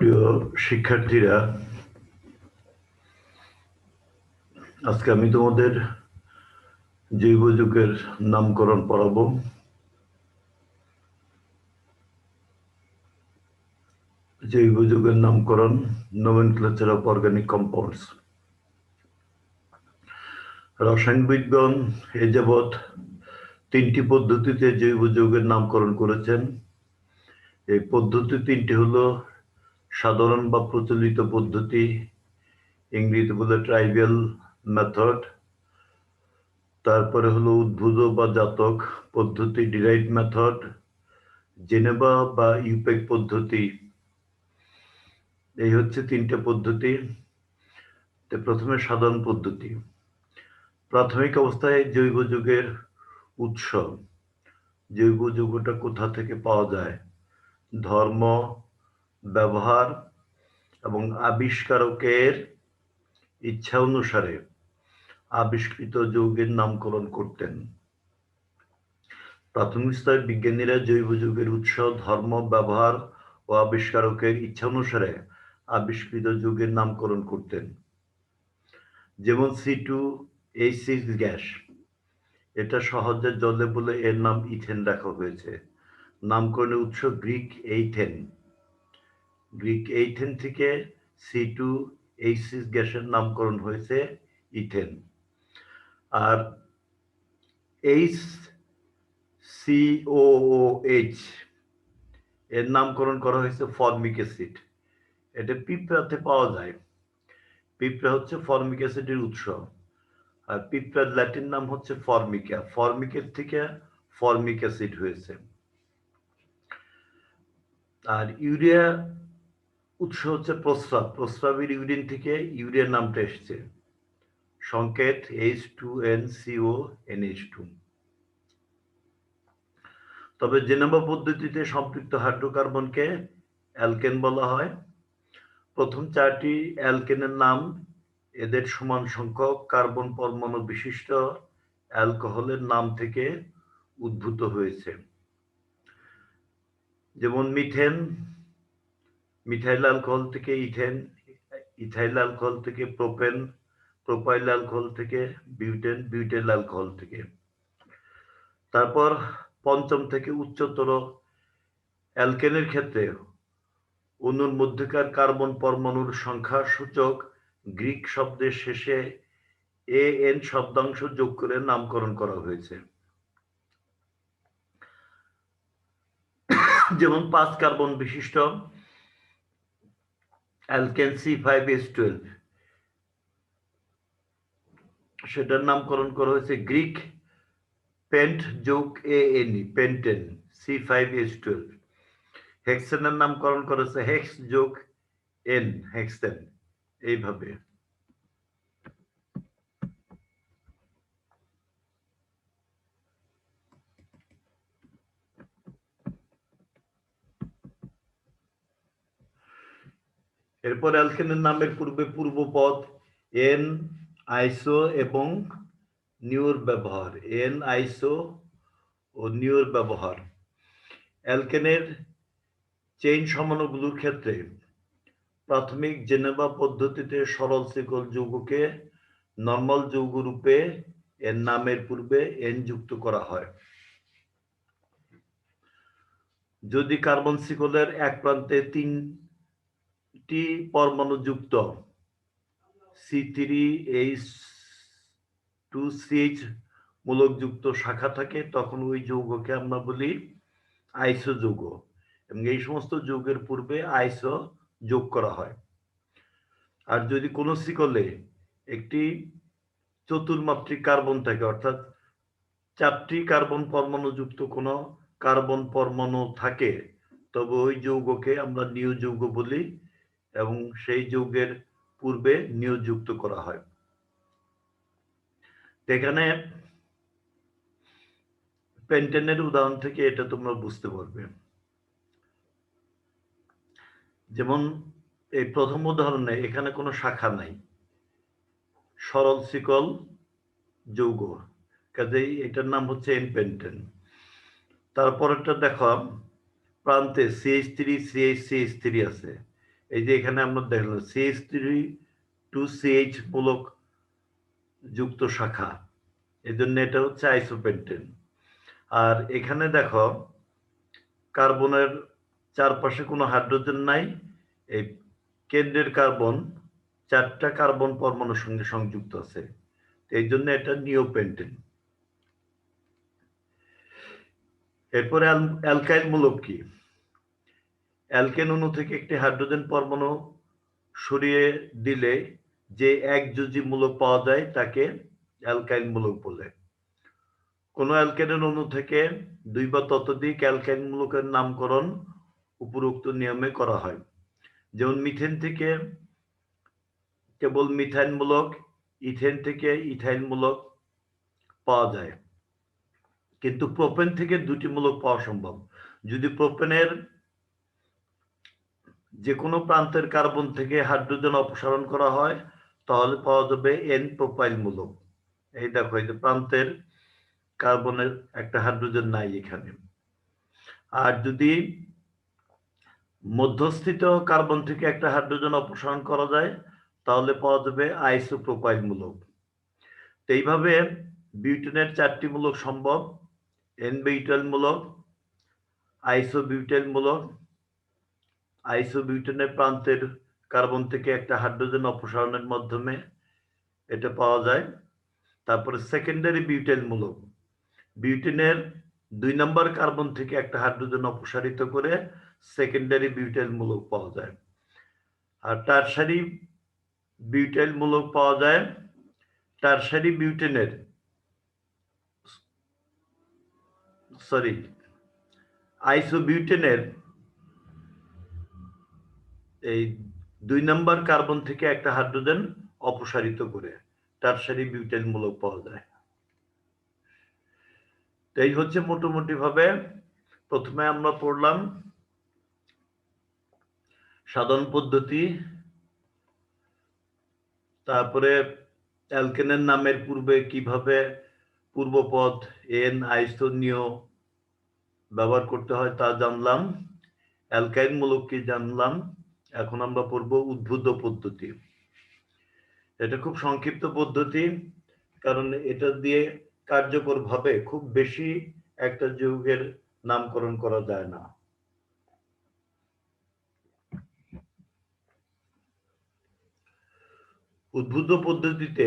প্রিয় শিক্ষার্থীরা, আজকে আমি তোমাদের জৈব যুগের নামকরণ পড়াবো। জৈব যুগের নামকরণ নোমেনক্লেচার অফ অর্গানিক কম্পাউন্ডস রসায়ন বিজ্ঞান এ যাবৎ তিনটি পদ্ধতিতে জৈব যৌগের নামকরণ করেছেন। এই পদ্ধতি তিনটি হলো সাধারণ বা প্রচলিত পদ্ধতি ইংরেজি বলে ট্রাইবেল মেথড, তারপরে হলো উদ্ভুত বা জাতক পদ্ধতি, ডিরাইভ মেথড, জেনেভা বা ইউপেক পদ্ধতি। এই হচ্ছে তিনটে পদ্ধতি। তো প্রথমে সাধারণ পদ্ধতি। প্রাথমিক অবস্থায় জৈব যুগের উৎস। জৈব যুগটা কোথা থেকে পাওয়া যায়? ধর্ম ব্যবহার এবং আবিষ্কারকের ইচ্ছা অনুসারে আবিষ্কৃত যৌগের নামকরণ করতেন। প্রাথমিক স্তরের বিজ্ঞানীরা জৈব যুগের উৎস, ধর্ম, ব্যবহার ও আবিষ্কারকের ইচ্ছা অনুসারে আবিষ্কৃত যুগের নামকরণ করতেন। যেমন C two H six gas, এটা সহজে জলে বলে এর নাম ইথেন রাখা হয়েছে। নামকরণের উৎস গ্রিক এইথেন। গ্রিক এইথেন থেকে সি টু এইচ গ্যাসের নামকরণ হয়েছে ইথেন। আর এইচ সিওএইচ এর নামকরণ করা হয়েছে ফর্মিক অ্যাসিড। এটা পিঁপড়াতে পাওয়া যায়। পিঁপড়া হচ্ছে ফর্মিক অ্যাসিডের উৎস। আর পিঁপড়ার ল্যাটিন নাম হচ্ছে ফর্মিকা। ফর্মিকের থেকে ফর্মিক অ্যাসিড হয়েছে। আর ইউরিয়া উৎস হচ্ছে প্রস্রাব। প্রস্রাবের ইউরিন থেকে ইউরিয়ার নামটা এসছে। সংকেত H two N C O N H two তবে জেনেভা পদ্ধতিতে সম্পৃক্ত হাইড্রোকার্বনকে অ্যালকেন বলা হয়, প্রথম চারটি অ্যালকেনের নাম এদের সমান সংখ্যক কার্বন পরমাণু বিশিষ্ট অ্যালকোহলের নাম থেকে উদ্ভূত হয়েছে। যেমন মিথেন মিথাইল অ্যালকোহল থেকে ইথেন, ইথাইল অ্যালকোহল থেকে প্রোপেন, প্রোপাইল অ্যালকোহল থেকে বিউটেন, বিউটেল অ্যালকোহল থেকে। তারপর পঞ্চম থেকে উচ্চতর অ্যালকেনের ক্ষেত্রে অণুর মধ্যকার কার্বন পরমাণুর সংখ্যা সূচক গ্রিক শব্দের শেষে এ এন শব্দাংশ যোগ করে নামকরণ করা হয়েছে। যেমন পাঁচ কার্বন বিশিষ্ট alkane C five S twelve সেটার নামকরণ করা হয়েছে গ্রিক পেন্ট যোগ A N E pentane C five S twelve হেক্সেনের নামকরণ করেছে হেক্স যোগ এন হেক্সেন এইভাবে। এরপর অ্যালকেনের নামের পূর্বে পূর্বপদ এন আইসো এবং নিউর ব্যবহার এন আইসো ও নিউর ব্যবহার। অ্যালকেনের চেইন সমানুগুলোর ক্ষেত্রে প্রাথমিক জেনেভা পদ্ধতিতে সরল শিকল যৌগকে নর্মাল যৌগ রূপে এর নামের পূর্বে এন যুক্ত করা হয়। যদি কার্বন শিকলের এক প্রান্তে তিনটি পরমাণু যুক্ত C three H two C H মূলকযুক্ত শাখা থাকে, তখন ওই যৌগকে আমরা বলি আইসো যৌগ এবং এই সমস্ত যৌগের পূর্বে আইসো যোগ করা হয়। আর যদি কোনো শিকলে একটি চতুর্মাত্রিক কার্বন থাকে, অর্থাৎ চারটি কার্বন পরমাণু যুক্ত কোনো কার্বন পরমাণু থাকে, তবে ওই যৌগকে আমরা নিউ যৌগ বলি এবং সেই যৌগের পূর্বে নিউ যুক্ত করা হয়। এখানে পেন্টেনের উদাহরণ থেকে এটা তোমরা বুঝতে পারবে। যেমন এই প্রথম উদাহরণে এখানে কোনো শাখা নাই। সরল, শিকল, যৌগ। কাজেই এটার নাম হচ্ছে এনপেন্টেন। তারপরেরটা দেখো, প্রান্তে C H three C H C H three আছে। এই যে এখানে আমরা দেখলাম সিএইচ থ্রি টু সিএইচ মূলক যুক্ত শাখা। এই জন্য এটা হচ্ছে আইসোপেন্টেন আর এখানে দেখো, কার্বনের চারপাশে কোনো হাইড্রোজেন নাই। এই কেন্দ্রের কার্বন, চারটা কার্বন পরমাণুর সঙ্গে সংযুক্ত আছে। এই জন্য এটা নিওপেন্টেন এরপরে অ্যালকাইল মূলক কি? অ্যালকেন অণু থেকে একটি হাইড্রোজেন পরমাণু সরিয়ে দিলে যে একযোজী মূলক পাওয়া যায় তাকে অ্যালকাইল মূলক বলে। কোনো অ্যালকেনের অণু থেকে দুই বা ততোধিক অ্যালকাইল মূলকের নামকরণ উপরোক্ত নিয়মে করা হয়। যেমন মিথেন থেকে কেবল মিথাইন মূলক, ইথেন থেকে ইথাইল মূলক পাওয়া যায়। কিন্তু প্রোপেন থেকে দুটি মূলক পাওয়া সম্ভব। যদি প্রোপেনের যে কোনো প্রান্তের কার্বন থেকে হাইড্রোজেন অপসারণ করা হয়, তাহলে পাওয়া যাবে এন প্রোপাইল মূলক এই দেখো, এই যে প্রান্তের কার্বনের একটা হাইড্রোজেন নাই এখানে। আর যদি মধ্যস্থিত কার্বন থেকে একটা হাইড্রোজেন অপসারণ করা যায়, তাহলে পাওয়া যাবে আইসোপ্রোপাইল মূলক তো এইভাবে বিউটেনের চারটি মূলক সম্ভব। এন বিউটেল মূলক আইসোবিউটেল মূলক আইসোবিউটেনের প্রান্তের কার্বন থেকে একটা হাইড্রোজেন অপসারণের মাধ্যমে এটা পাওয়া যায়। তারপরে সেকেন্ডারি বিউটেল মূলক। বিউটেনের দুই নম্বর কার্বন থেকে একটা হাইড্রোজেন অপসারিত করে সেকেন্ডারি বিউটেল মূলক পাওয়া যায়। আর টারসারি বিউটেল মূলক পাওয়া যায়। টারসারি বিউটেনের সরি, আইসোবিউটেনের এই দুই নাম্বার কার্বন থেকে একটা হাইড্রোজেন অপসারিত করে, টারসারি বিউটেল মূলক পাওয়া যায়। এই হচ্ছে মোটামুটি ভাবে প্রথমে আমরা পড়লাম সাধন পদ্ধতি, তারপরে অ্যালকেনের নামের পূর্বে কীভাবে পূর্বপদ এন আইস্তনীয় ব্যবহার করতে হয় তা জানলাম অ্যালকাইন মূলক কি জানলাম এখন আমরা পড়ব উদ্ভুত পদ্ধতি। এটা খুব সংক্ষিপ্ত পদ্ধতি, কারণ এটা দিয়ে কার্যকর ভাবে খুব বেশি একটা যৌগের নামকরণ করা যায় না। উদ্ভুত পদ্ধতিতে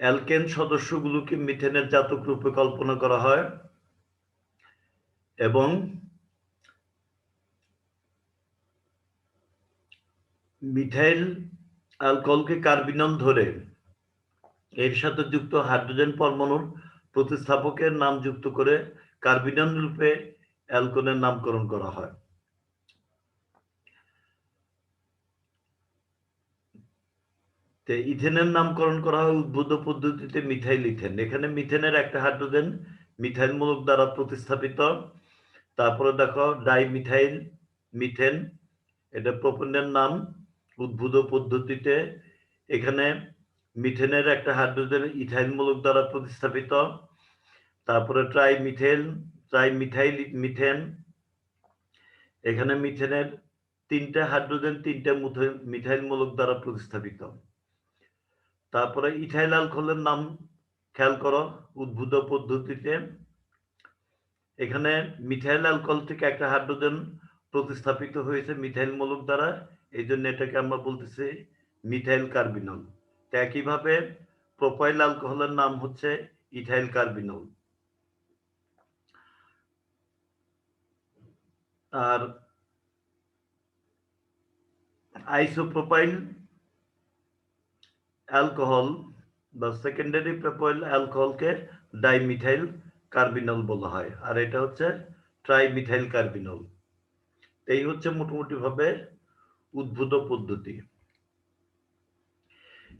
অ্যালকেন সদস্যগুলোকে মিথেনের জাতক রূপে কল্পনা করা হয় এবং মিথাইল অ্যালকোহলকে কার্বিনল ধরে। এর সাথে যুক্ত হাইড্রোজেন পরমাণুর প্রতিস্থাপকের নাম যুক্ত করে কার্বিনল রূপে অ্যালকোনের নামকরণ করা হয়। ইথেনের নামকরণ করা হয় উদ্ভুত পদ্ধতিতে মিথাইল ইথেন। এখানে মিথেনের একটা হাইড্রোজেন মিথাইল মূলক দ্বারা প্রতিস্থাপিত। তারপরে দেখো ডাই মিথাইল মিথেন, এটা প্রোপেনের নাম উদ্ভুত পদ্ধতিতে এখানে মিথেনের একটা হাইড্রোজেন ইথাইল মূলক দ্বারা প্রতিস্থাপিত। তারপরে tri methyl tri methyl methane. এখানে মিথেনের তিনটা হাইড্রোজেন, তিনটা মিথাইল মূলক দ্বারা প্রতিস্থাপিত। তারপরে ইথাইল অ্যালকোহলের নাম খেয়াল করো, উদ্ভুত পদ্ধতিতে। এখানে মিথাইল অ্যালকোহল থেকে একটা হাইড্রোজেন প্রতিস্থাপিত হয়েছে মিথাইল মূলক দ্বারা। এই জন্য এটাকে আমরা বলতেছি মিথাইল কার্বিনল। তো একইভাবে প্রোপাইল অ্যালকোহলের নাম হচ্ছে ইথাইল কার্বিনল। আর আইসোপ্রোপাইল অ্যালকোহল বা সেকেন্ডারি প্রোপাইল অ্যালকোহলকে ডাইমিথাইল কার্বিনল বলা হয়, আর এটা হচ্ছে ট্রাইমিথাইল কার্বিনল। এই হচ্ছে মোটামুটি ভাবে উদ্ভূত পদ্ধতি।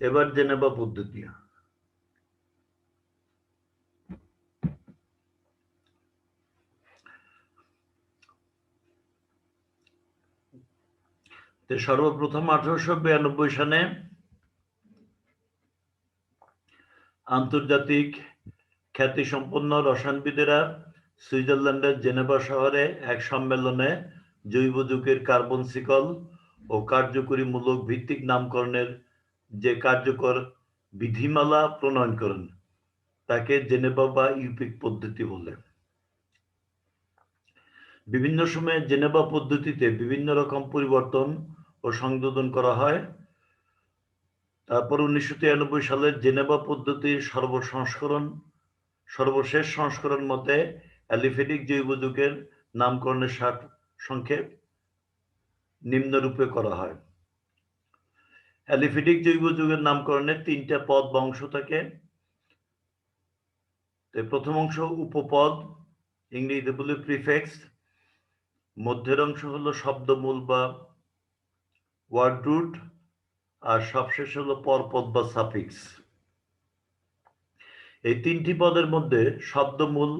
এবার জেনেবা পদ্ধতি। সর্বপ্রথম আঠারোশো বিরানব্বই সালে আন্তর্জাতিক খ্যাতি সম্পন্ন রসায়নবিদেরা সুইজারল্যান্ডের জেনেভা শহরে এক সম্মেলনে জৈব যুগের কার্বন শিকল ও কার্যকরী মূলক ভিত্তিক নামকরণের যে কার্যকর বিধিমালা প্রণয়ন করেন, তাকে জেনেভা বা ইউপিক পদ্ধতি বলে। বিভিন্ন সময়ে জেনেভা পদ্ধতিতে বিভিন্ন রকম পরিবর্তন ও সংযোজন করা হয়। তারপর উনিশশো তিরানব্বই সালের জেনেভা পদ্ধতির সর্বসংস্করণ, সর্বশেষ সংস্করণ মতে অ্যালিফেটিক জৈব যুগের নামকরণের ষাট সংক্ষেপ নিম্নরূপে করা হয়। অ্যালিফেটিক জৈব যুগের নামকরণের তিনটা পদ বা অংশ থাকে প্রথম অংশ উপপদ, ইংরেজিতে বলে প্রিফেক্স। মধ্যের অংশ হলো শব্দমূল বা ওয়ার্ড রুট, আর সবশেষ হলো পরপদ বা সাফিক্স। এই তিনটি পদের মধ্যে শব্দমূল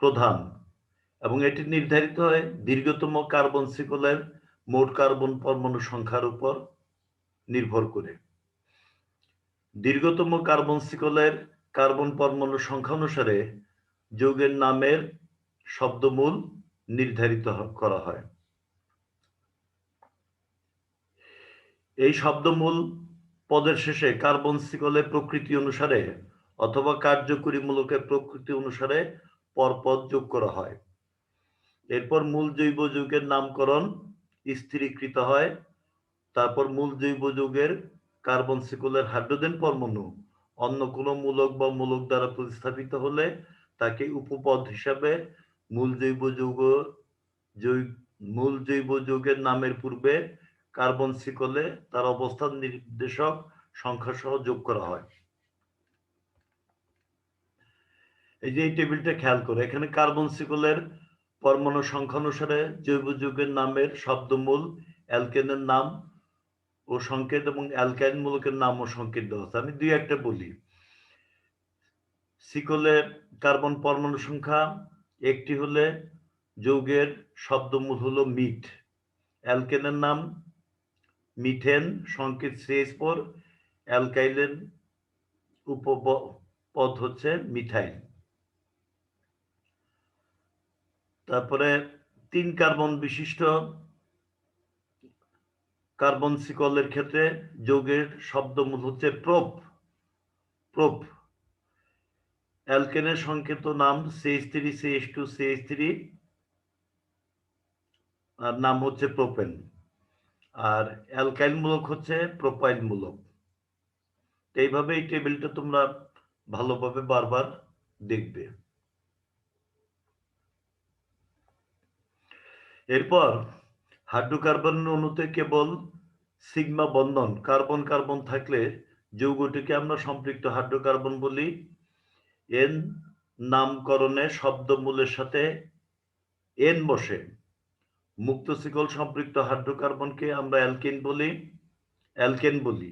প্রধান এবং এটি নির্ধারিত হয় দীর্ঘতম কার্বন শিকলের মোট কার্বন পরমাণু সংখ্যার উপর নির্ভর করে। দীর্ঘতম কার্বন শিকলের কার্বন পরমাণু সংখ্যা অনুসারে যৌগের নামের শব্দমূল নির্ধারিত করা হয়। এই শব্দমূল পদের শেষে কার্বন শিকলের প্রকৃতি অনুসারে অথবা কার্যকরী মূলকের প্রকৃতি অনুসারে পরপদ যোগ করা হয়। এরপর মূল জৈব যুগের নামকরণ স্থিরীকৃত হয়। তারপর মূল জৈব যুগের কার্বন সিকলের হাইড্রোজেন পরমাণু অন্য কোনো মূলক বা মূলক দ্বারা প্রতিস্থাপিত হলে তাকে উপপদ হিসাবে মূল জৈব যৌগ মূল জৈব যৌগের নামের পূর্বে কার্বন সিকলে তার অবস্থান নির্দেশক সংখ্যা সহ যোগ করা হয়। এই যে এই টেবিলটা খেয়াল করে, এখানে কার্বন সিকলের পরমাণু সংখ্যা অনুসারে জৈব যুগের নামের শব্দমূল, অ্যালকেনের নাম ও সংকেত এবং অ্যালকাইন মূলকের নাম ও সংকেত দেওয়া আছে। আমি দুই একটা বলি। সিকলে কার্বন পরমাণু সংখ্যা, একটি হলে যৌগের শব্দমূল হলো মিট। অ্যালকেনের নাম মিথেন, সংকেত সিএস পর অ্যালকাইলের উপপদ হচ্ছে মিথাইল। তারপরে তিন কার্বন বিশিষ্ট কার্বন সিকলের ক্ষেত্রে যৌগের শব্দমূল হচ্ছে প্রোপ প্রোপ। অ্যালকেনের সংকেত নাম C H three C H two C H three, আর নাম হচ্ছে প্রোপেন। আর অ্যালকাইল মূলক হচ্ছে প্রোপাইল মূলক এইভাবে এই টেবিলটা তোমরা ভালোভাবে বারবার দেখবে। এরপর হাইড্রোকার্বন অণুতে কেবল সিগমা বন্ধন, কার্বন কার্বন থাকলে যৌগটিকে আমরা সম্পৃক্ত হাইড্রোকার্বন বলি। এন নামকরণে শব্দমূলের সাথে এন বসে। মুক্ত শিকল সম্পৃক্ত হাইড্রোকার্বনকে আমরা অ্যালকেন বলি অ্যালকেন বলি।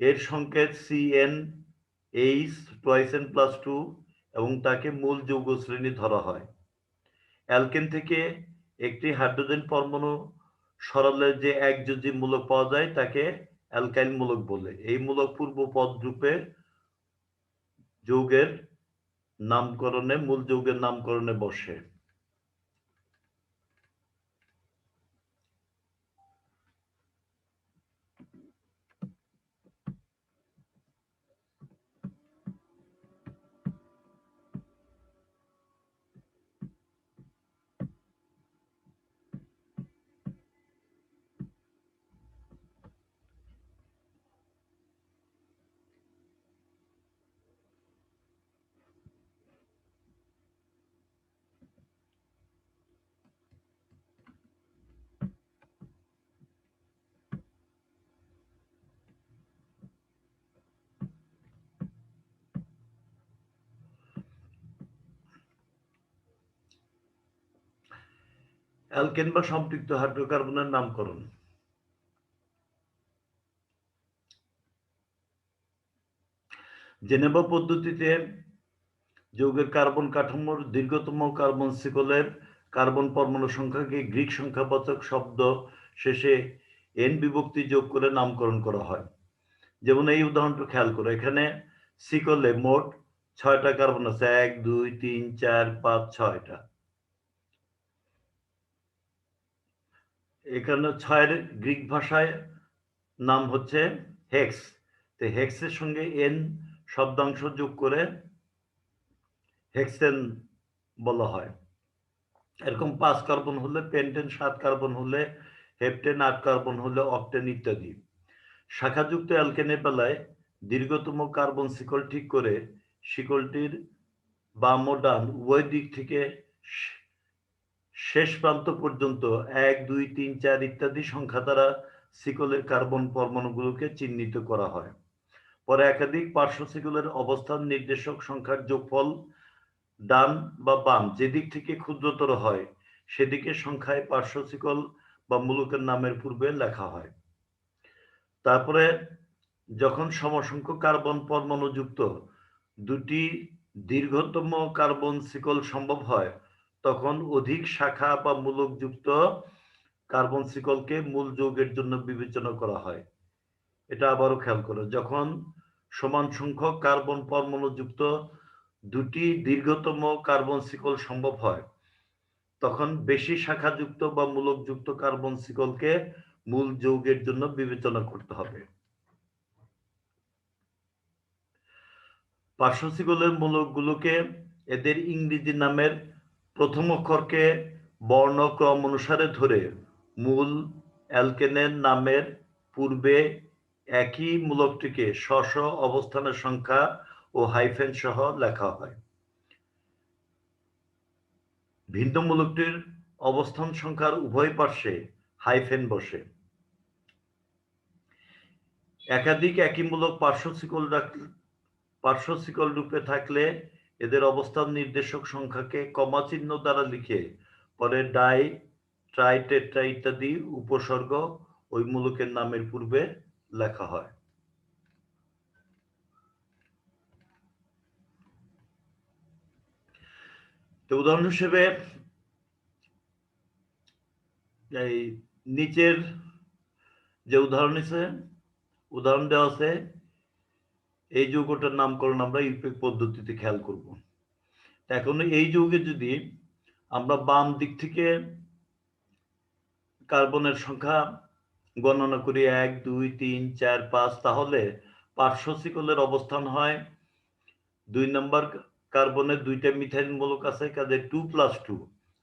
এর সংকেত C N H twice N plus two এবং তাকে মূল যৌগ শ্রেণি ধরা হয়। অ্যালকেন থেকে একটি হাইড্রোজেন পরমাণু সরলে যে একযোজী মূলক পাওয়া যায়, তাকে অ্যালকাইল মূলক বলে। এই মূলক পূর্ব পদ রূপে যৌগের নামকরণে, মূল যৌগের নামকরণে বসে। অ্যালকেন বা সম্পৃক্ত হাইড্রোকার্বনের নামকরণ জেনেভা পদ্ধতিতে যৌগের কার্বন কাঠামোর দীর্ঘতম কার্বন শিকলের কার্বন পরমাণু সংখ্যাকে গ্রিক সংখ্যাবাচক শব্দ শেষে এন বিভক্তি যোগ করে নামকরণ করা হয় যেমন এই উদাহরণটা খেয়াল করো এখানে শিকলে মোট ছয়টা কার্বন আছে এক দুই তিন চার পাঁচ ছয়টা এখানে ছয়ের গ্রিক ভাষায় নাম হচ্ছে হেক্স। তো হেক্সের সঙ্গে এন শব্দাংশ যোগ করে হেক্সেন বলা হয়। এরকম পাঁচ কার্বন হলে পেন্টেন, সাত কার্বন হলে হেপটেন, আট কার্বন হলে অকটেন ইত্যাদি। শাখাযুক্ত অ্যালকেনে বেলায় দীর্ঘতম কার্বন শিকল ঠিক করে শিকলটির বাম ও ডান উভয় দিক থেকে শেষ প্রান্ত পর্যন্ত এক, দুই, তিন, চার ইত্যাদি সংখ্যা দ্বারা শিকলের কার্বন পরমাণুগুলোকে চিহ্নিত করা হয়। পরে একাধিক পার্শ্ব শিকলের অবস্থান নির্দেশক সংখ্যার যোগফল ডান বা বাম যেদিক থেকে ক্ষুদ্রতর হয়, সেদিকে সংখ্যায় পার্শ্ব শিকল বা মূলকের নামের পূর্বে লেখা হয়। তারপরে যখন সমসংখ্যক কার্বন পরমাণু যুক্ত, দুটি দীর্ঘতম কার্বন সিকল সম্ভব হয় তখন অধিক শাখা বা মূলক যুক্ত কার্বন শিকলকে মূল যৌগের জন্য বিবেচনা করা হয়। এটা আবারও খেয়াল করো, যখন সমান সংখ্যক কার্বন পরমাণু যুক্ত দুটি দীর্ঘতম কার্বন শিকল সম্ভব হয়, তখন বেশি শাখাযুক্ত বা মূলকযুক্ত কার্বন শিকলকে মূল যৌগের জন্য বিবেচনা করতে হবে। পার্শ্ব শিকলের মূলকগুলোকে এদের ইংরেজি নামের প্রথম অক্ষরকে বর্ণক্রম অনুসারে ধরে মূল অ্যালকেনের নামের পূর্বে একই মূলকটিকে স্ব অবস্থানের সংখ্যা ও হাইফেন সহ লেখা হয়। ভিন্ন মূলকটির অবস্থান সংখ্যার উভয় পার্শ্বে হাইফেন বসে। একাধিক একই মূলক পার্শ্ব শিকল রূপে থাকলে এদের অবস্থান নির্দেশক সংখ্যাকে কমা চিহ্ন দ্বারা লিখে পরে ডাই, ট্রাই, টেট্রা ইত্যাদি উপসর্গ ওই মূলকের নামের পূর্বে লেখা হয়। তো উদাহরণ হিসেবে এই নিচের যে উদাহরণ আছে, উদাহরণ দেওয়া আছে, এই যৌগটার নামকরণ আমরা ইউপিক পদ্ধতিতে খেয়াল করব। এখন এই যৌগে যদি আমরা বাম দিক থেকে কার্বনের সংখ্যা গণনা করি, এক, দুই, তিন, চার, পাঁচ, তাহলে পার্শ্ব অবস্থান হয় দুই নম্বর কার্বনে দুইটা মিথাইল মূলক আছে, কাজে টু প্লাস টু।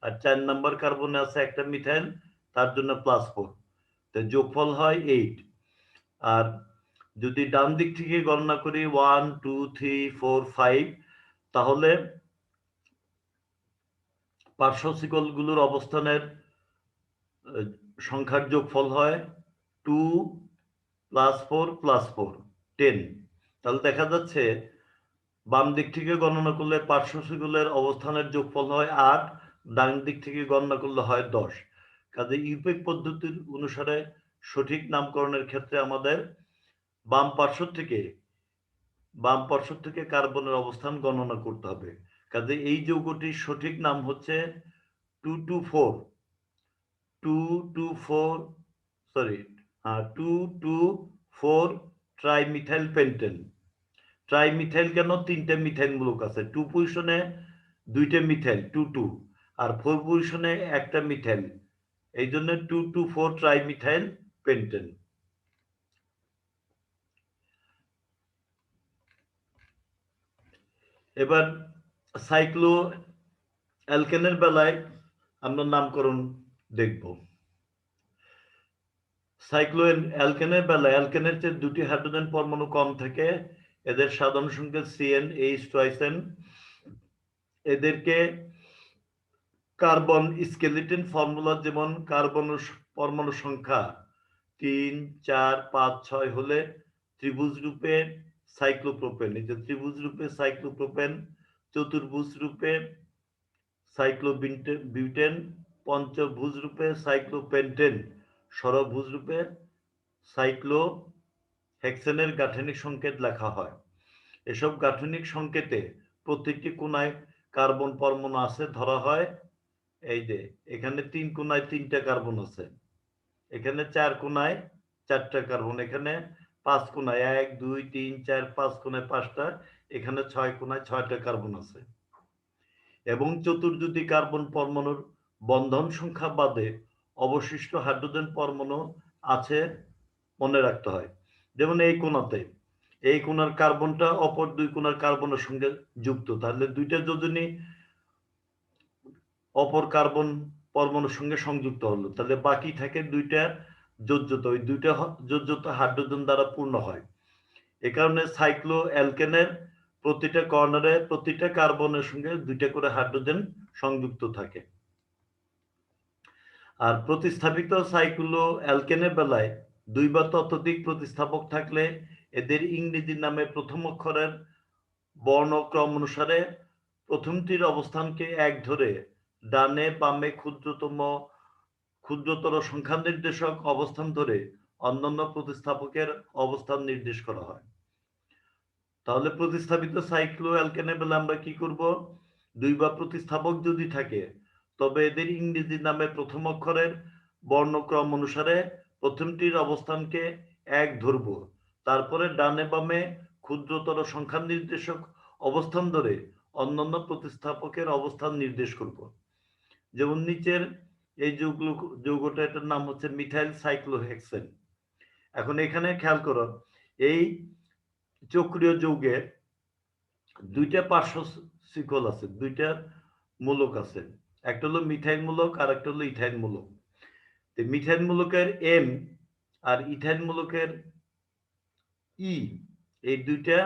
আর চার নম্বর কার্বনে আছে একটা মিথাইল, তার জন্য প্লাস ফোর। তো যোগফল হয় এইট। আর যদি ডান দিক থেকে গণনা করি, one, two, three, four, five, তাহলে পার্শ্ব শিকলগুলোর অবস্থানের সংখ্যার যোগফল হয় two plus four plus four ten তাহলে দেখা যাচ্ছে বাম দিক থেকে গণনা করলে পার্শ্ব শিকলের অবস্থানের যোগফল হয় আট, ডান দিক থেকে গণনা করলে হয় দশ। কাজে ইউপেক পদ্ধতির অনুসারে সঠিক নামকরণের ক্ষেত্রে আমাদের বাম পার্শ্ব থেকে, বাম পার্শ্ব থেকে কার্বনের অবস্থান গণনা করতে হবে। কাজে এই যৌগটির সঠিক নাম হচ্ছে two two four. Two two four sorry হ্যাঁ two two four trimethyl pentane. Trimethyl কেন তিনটে মিথাইল মূলক আছে? টু পজিশনে দুইটা মিথাইল টু টু। আর ফোর পজিশনে একটা মিথাইল এই জন্য two two four trimethyl pentane. এবার সাইক্লো অ্যালকেনের বেলায় আমরা নামকরণ দেখব। সাইক্লো অ্যালকেনের বেলায়, অ্যালকেনের চেয়ে দুটি হাইড্রোজেন পরমাণু কম থাকে। এদের সাধারণ সংখ্যা C N H twice n এদেরকে কার্বন স্কেলিটন ফর্মুলা যেমন কার্বন পরমাণু সংখ্যা তিন, চার, পাঁচ, ছয় হলে ত্রিভুজ রূপে সাইক্লোপ্রোপেন। এই যে ত্রিভুজ রূপে সাইক্লোপ্রোপেন চতুর্ভুজ রূপে সাইক্লোবিউটেন, পঞ্চভুজ রূপে সাইক্লোপেন্টেন, ষড়ভুজ রূপে সাইক্লো হেক্সেনের গাঠনিক সংকেত লেখা হয়। এসব গাঠনিক সংকেতে প্রত্যেকটি কোনায় কার্বন পরমাণু আছে ধরা হয়। এই যে, এখানে তিন কোনায় তিনটা কার্বন আছে। এখানে চার কোনায় চারটা কার্বন, এখানে পাঁচ কোনায় এক, দুই, তিন, চার, পাঁচ কোনায় পাঁচটা এখানে ছয় কোনায় ছয়টা কার্বন আছে। এবং চতুর্যুতি কার্বন পরমাণুর বন্ধন সংখ্যা বাদে অবশিষ্ট হাইড্রোজেন পরমাণু আছে মনে রাখতে হয়। যেমন এই কোণাতে, এই কোণার কার্বনটা অপর দুই কোণার কার্বনের সঙ্গে যুক্ত। তাহলে দুইটা যোজনী অপর কার্বন পরমাণুর সঙ্গে সংযুক্ত হলো। তাহলে বাকি থাকে দুইটা যোজ্যতা। ওই দুইটা যোজ্যতা হাইড্রোজেন দ্বারা পূর্ণ হয়। এ কারণে সাইক্লো অ্যালকেনের প্রতিটা কর্নারে, প্রতিটা কার্বনের সঙ্গে দুইটা করে হাইড্রোজেন সংযুক্ত থাকে। আর প্রতিস্থাপিত সাইক্লো অ্যালকেনের বেলায় দুই বা ততোধিক প্রতিস্থাপক থাকলে এদের ইংরেজি নামে প্রথম অক্ষরের বর্ণক্রম অনুসারে প্রথমটির অবস্থানকে এক ধরে ডানে বামে ক্ষুদ্রতম, ক্ষুদ্রতর সংখ্যা নির্দেশক অবস্থান ধরে অন্যান্য প্রতিস্থাপকের অবস্থান নির্দেশ করা হয়। তাহলে প্রতিস্থাপিত সাইক্লো অ্যালকেনে বেলা আমরা কি করব? দুই বা প্রতিস্থাপক যদি থাকে, তবে এদের ইংরেজি নামে প্রথম অক্ষরের বর্ণক্রম অনুসারে প্রথমটির অবস্থানকে এক ধরব। তারপরে ডানে বামে ক্ষুদ্রতর সংখ্যা নির্দেশক অবস্থান ধরে অন্যান্য প্রতিস্থাপকের অবস্থান নির্দেশ করব। যেমন নিচের এই যৌগ, যৌগটা এটার নাম হচ্ছে মিথাইল সাইক্লোহেক্সেন এখন এখানে খেয়াল করো, এই চক্রীয় যৌগে দুইটা পার্শ্ব শিকল আছে দুইটা মূলক আছে। একটা হলো মিথাইল মূলক আর একটা হলো ইথাইল মূলক। তো মিথাইল মূলকের এম আর ইথাইল মূলকের ই এই দুইটা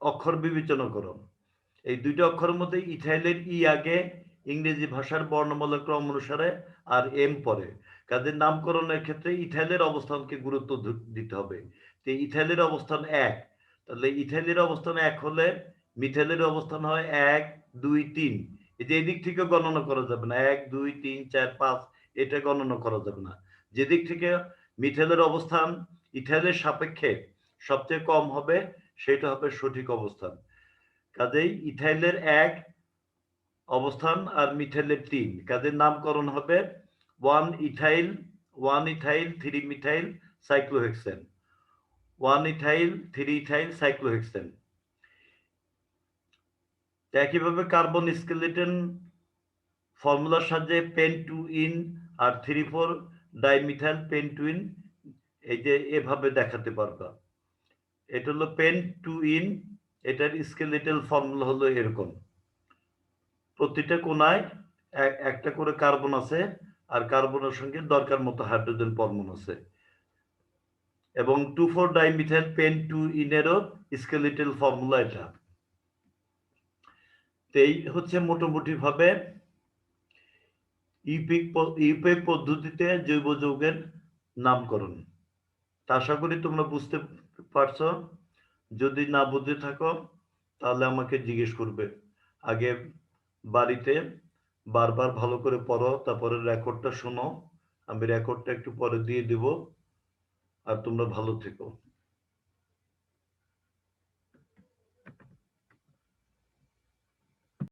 অক্ষর বিবেচনা করো এই দুইটা অক্ষরের মধ্যে ইথাইলের ই আগে ইংরেজি ভাষার বর্ণমালা ক্রম অনুসারে আর এম পরে। কাজের নামকরণের ক্ষেত্রে ইথাইলের অবস্থানকে গুরুত্ব দিতে হবে। তো ইথাইলের অবস্থান এক। তাহলে ইথাইলের অবস্থান এক হলে মিথাইলের অবস্থান হয় এক, দুই, তিন। এই যে এদিক থেকে গণনা করা যাবে না। এক, দুই, তিন, চার, পাঁচ, এটা গণনা করা যাবে না। যেদিক থেকে মিথাইলের অবস্থান ইথাইলের সাপেক্ষে সবচেয়ে কম হবে, সেটা হবে সঠিক অবস্থান। কাজেই ইথাইলের এক অবস্থান আর মিথাইলের তিন। কাজের নামকরণ হবে one ethyl one ethyl, three methyl, cyclohexane. One ethyl three ethyl cyclohexane একইভাবে কার্বন, স্কেলেটন ফর্মুলার সাহায্যে পেন টু ইন আর three four dimethyl pent two ene এই যে এভাবে দেখাতে পারবা। এটা হলো পেন টু ইন এটার স্কেলেটাল ফর্মুলা হলো এরকম। প্রতিটা কোনায় এক- একটা করে কার্বন আছে, আর কার্বনের সঙ্গে দরকার মতো হাইড্রোজেন পরমাণু আছে। এবং two four dimethyl pen two ইনেরও skeletal formula এটা। এই হচ্ছে মোটামুটি ভাবে ইউপিক ইউপিক পদ্ধতিতে জৈব যৌগের নামকরণ। আশা করি তোমরা বুঝতে পারছ। যদি না বুঝে থাকো, তাহলে আমাকে জিজ্ঞেস করবে। আগে বাড়িতে বারবার ভালো করে পড়ো, তারপরে রেকর্ডটা শোনো। আমি রেকর্ডটা একটু পরে দিয়ে দিব। আর তোমরা ভালো থেকো।